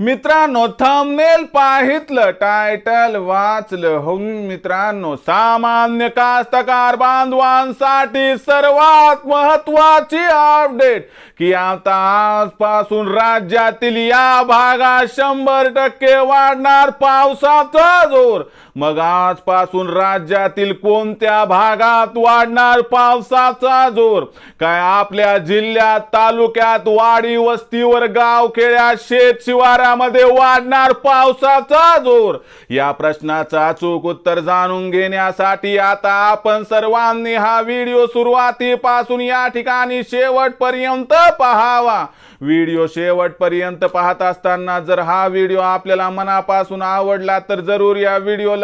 मित्रांनो thumbnail पाहितलं title वाचलं. हो मित्रांनो सामान्य कास्तकार बांधवांसाठी सर्वात महत्वाची अपडेट की आता आजपासून राज्यातील या भागात शंभर टक्के वाढणार पावसाचा जोर. मग आजपासून राज्यातील कोणत्या भागात वाढणार पावसाचा जोर? काय आपल्या जिल्ह्यात तालुक्यात वाडी वस्तीवर गाव खेड्यात शेत शिवारामध्ये वाढणार पावसाचा जोर? या प्रश्नाचा चूक उत्तर जाणून घेण्यासाठी आता आपण सर्वांनी हा व्हिडिओ सुरुवातीपासून या ठिकाणी शेवटपर्यंत पहावा. व्हिडिओ शेवटपर्यंत पाहत असताना जर हा व्हिडिओ आपल्याला मनापासून आवडला तर जरूर या व्हिडिओला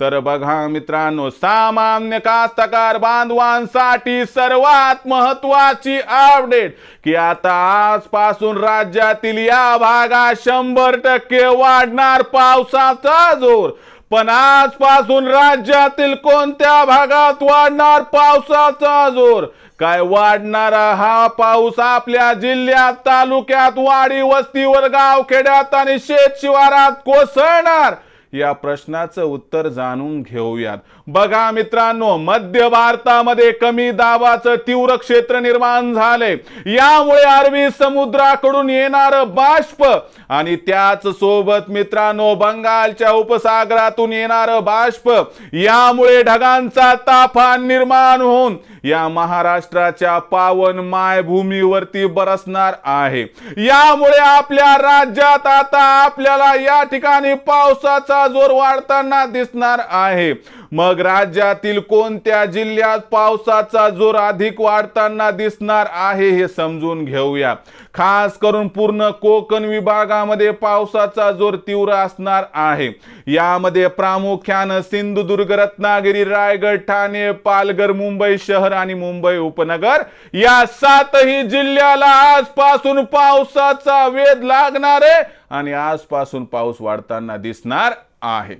तर बघा मित्रांनो सामान्य कास्तकार बांधवांसाठी सर्वात महत्वाची अपडेट की आता आजपासून राज्यातील या भागात शंभर टक्के वाढणार पावसाचा जोर. पण आजपासून राज्यातील कोणत्या भागात वाढणार पावसाचा जोर? काय वाढणारा? हा पाऊस आपल्या जिल्ह्यात तालुक्यात वाडी वस्तीवर गाव खेड्यात आणि शेत शिवारात कोसळणार? या प्रश्नाचं उत्तर जाणून घेऊयात. बघा मित्रांनो मध्य भारतामध्ये कमी दाबाचं तीव्र क्षेत्र निर्माण झाले यामुळे अरबी समुद्राकडून येणार बाष्प आणि त्याच सोबत मित्रांनो बंगालच्या उपसागरातून येणार बाष्प यामुळे ढगांचा ताफान निर्माण होऊन या महाराष्ट्राच्या पावन मायभूमीवरती बरसणार आहे. यामुळे आपल्या राज्यात आता आपल्याला या ठिकाणी पावसाचा जोर वाढताना दिसणार आहे. मग राज्यातील कोणत्या जिल्ह्यात पावसाचा जोर अधिक वाढताना दिसणार आहे हे समजून घेऊया. खास करून पूर्ण कोकण विभागामध्ये पावसाचा जोर तीव्र असणार आहे. यामध्ये प्रामुख्यानं सिंधुदुर्ग रत्नागिरी रायगड ठाणे पालघर मुंबई शहर आणि मुंबई उपनगर या सातही जिल्ह्याला आजपासून पावसाचा वेध लागणार आहे आणि आजपासून पाऊस वाढताना दिसणार आहे.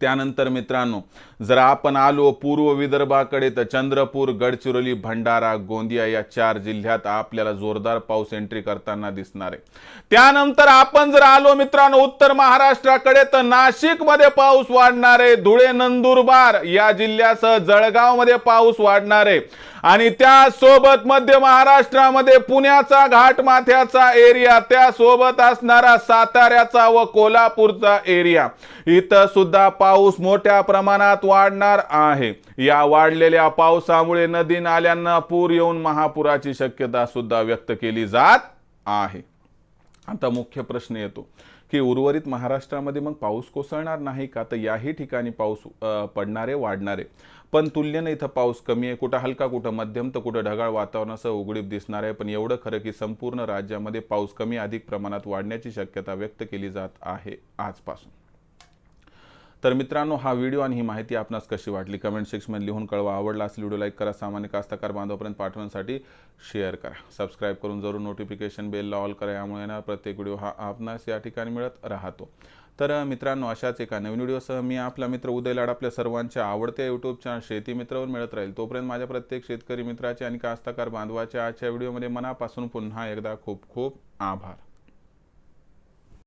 त्यानंतर मित्रांनो जर आपण आलो पूर्व विदर्भाकडे तर चंद्रपूर गडचिरोली भंडारा गोंदिया या चार जिल्ह्यात आपल्याला जोरदार पाऊस एंट्री करताना दिसणार आहे. त्यानंतर आपण जर आलो मित्रांनो उत्तर महाराष्ट्राकडे तर नाशिकमध्ये पाऊस वाढणार आहे. धुळे नंदुरबार या जिल्ह्यासह जळगावमध्ये पाऊस वाढणार आहे. आणि त्यासोबत मध्य महाराष्ट्रामध्ये पुण्याचा घाटमाथ्याचा एरिया त्यासोबत असणारा साताऱ्याचा व कोल्हापूरचा एरिया इथं सुद्धा पाऊस मोठ्या प्रमाणात वाढणार आहे. या वाढलेल्या पावसामुळे नदी नाल्यांना पूर येऊन महापुराची शक्यता सुद्धा व्यक्त केली जात आहे. आता मुख्य प्रश्न येतो की उर्वरित महाराष्ट्रामध्ये मग पाऊस कोसळणार नाही का? तर याही ठिकाणी पाऊस पडणारे वाढणारे. पण तुलनेनं इथं पाऊस कमी आहे. कुठं हलका कुठं मध्यम तर कुठं ढगाळ वातावरणासह उघडीप दिसणार आहे. पण एवढं खरं की संपूर्ण राज्यामध्ये पाऊस कमी अधिक प्रमाणात वाढण्याची शक्यता व्यक्त केली जात आहे आजपासून. तर मित्रांनो हा व्हिडिओ आणि ही माहिती आपणास कशी वाटली? कमेंट सेक्शनमध्ये लिहून कळवा. आवडला असेल व्हिडिओ लाईक करा. सामान्य कास्तकार बांधवापर्यंत पाठवण्यासाठी शेअर करा. सबस्क्राईब करून जरूर नोटिफिकेशन बेलला ऑल करा. यामुळे येणार प्रत्येक व्हिडिओ हा आपणास या ठिकाणी मिळत राहतो. तर मित्रांनो अशाच एका नवीन व्हिडिओसह मी आपला मित्र उदय लाड आपल्या सर्वांच्या आवडत्या यूट्यूब चॅनल शेती मित्रावर मिळत राहील. तोपर्यंत माझ्या प्रत्येक शेतकरी मित्राचे आणि कास्तकार बांधवाच्या आजच्या व्हिडिओमध्ये मनापासून पुन्हा एकदा खूप खूप आभार.